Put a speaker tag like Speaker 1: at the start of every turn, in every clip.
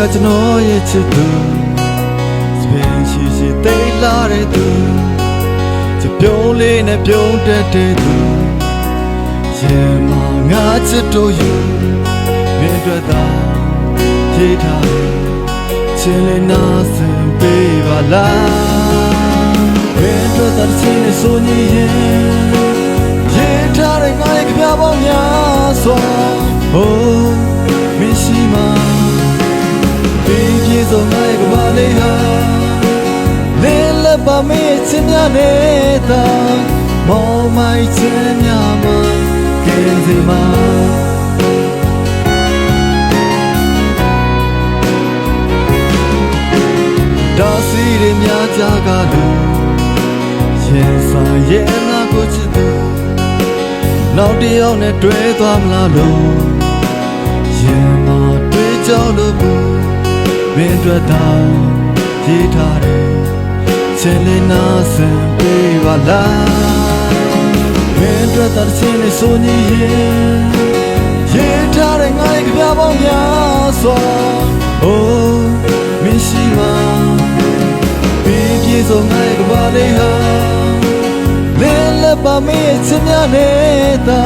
Speaker 1: ကျွန်တော်ရဲ့ချစ်သူစပင်ရှိရှိသိလာတဲ့သူချစ်ပြုံးလေးနဲ့ပြုံးတက်တဲ့သူရေမငါချစ်တို့ယူမင်းတို့သာရေးထားတယ်ချင်လေးနာစင်ပေးပါလားမင်းတို့သာချင်နေဆိုနေရင်ရေးထားတဲ့ငါရဲ့ကြပြပေါင်းများစွာ Oh မ ရှိမှာဒီပြေဆုံးငါရဲ့ကဘာလေးဟာလင်းလက်ပါမေးချင်များနေတာမောင်မိုက်ချင်များမှာကဲစီမှာဒါစီရများကြကားလို့ရင်ဆိုင်ရဲ့နာကိုချစ်သူနောက်တစ်ယောက်နဲ့တွေ့သွားမလားလို့ရင်မတွေ့ကြောက်လို့ဘူး မင်းတို့တောင်ရေးထားတယ်ချင်လေးနာစံပေးပါလားမင်းတို့တောင်ချင်လေးဆိုနေရင်ရေးထားတဲ့ငါရဲ့ကြပြပေါင်းများစွာအိုးမရှိမှာပြည့်ပြည့်စုံငါရဲ့ကဘာလေးဟာလင်းလက်ပါမင်းရဲ့ချင်များနေတာ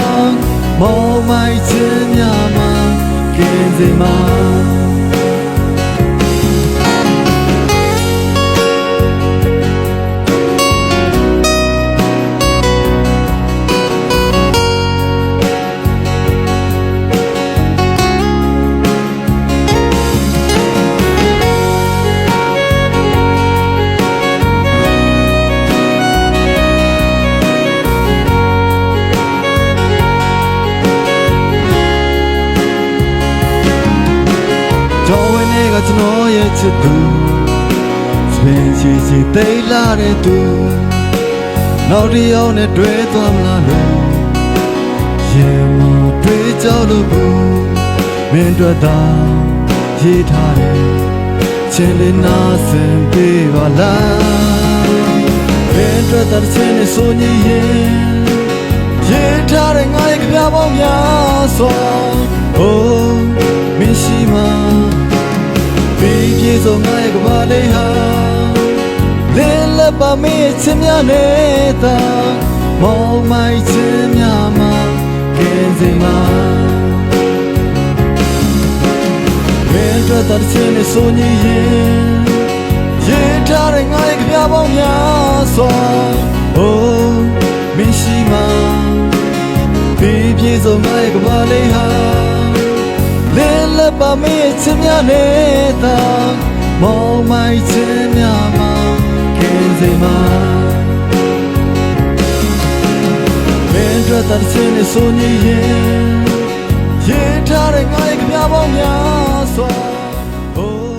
Speaker 1: မောင်မိုက်ချင်များမှာကင်းစင်မှာ ကကျွန်တော်ရဲ့ချစ်သူစပင်ချီချီသိလာတဲ့သူနောက်တစ်ယောက်နဲ့တွေ့သွားမလားလို့ရေမတွေ့ကြောက်လို့ဘူးမင်းတို့သာရေးထားတယ်ချင်လေးနာစင်ပေးပါလားမင်းတို့သာချင်နေဆိုနေရင်ရေးထားတဲ့ငါရဲ့ကြပြပေါင်းများစွာ Oh မရှိမှာ ပြည့်ပြည့်စုံငါရဲ့ကဘာလေးဟာလင်းလက်ပါမေးချင်များနေတာမောင်မိုက်ချင်များမှာကင်းစင်မှာမင်းတို့တတ်ချင်နေဆိုနေရင်ရေးထားတဲ့ငါရဲ့ကြပြပေါင်းများစွာ Oh မရှိမှာပြည့်ပြည့်စုံငါရဲ့ကဘာလေးဟာလင်းလက် ပါမေးချင်များနေတာမောင်မိုက်ချင်များမှာကင်းစင်မှာမင်းတို့တတ်ချင်နေဆိုနေရင်ရေးထားတဲ့ငါရဲ့ကြပြပေါင်းများစွာ Oh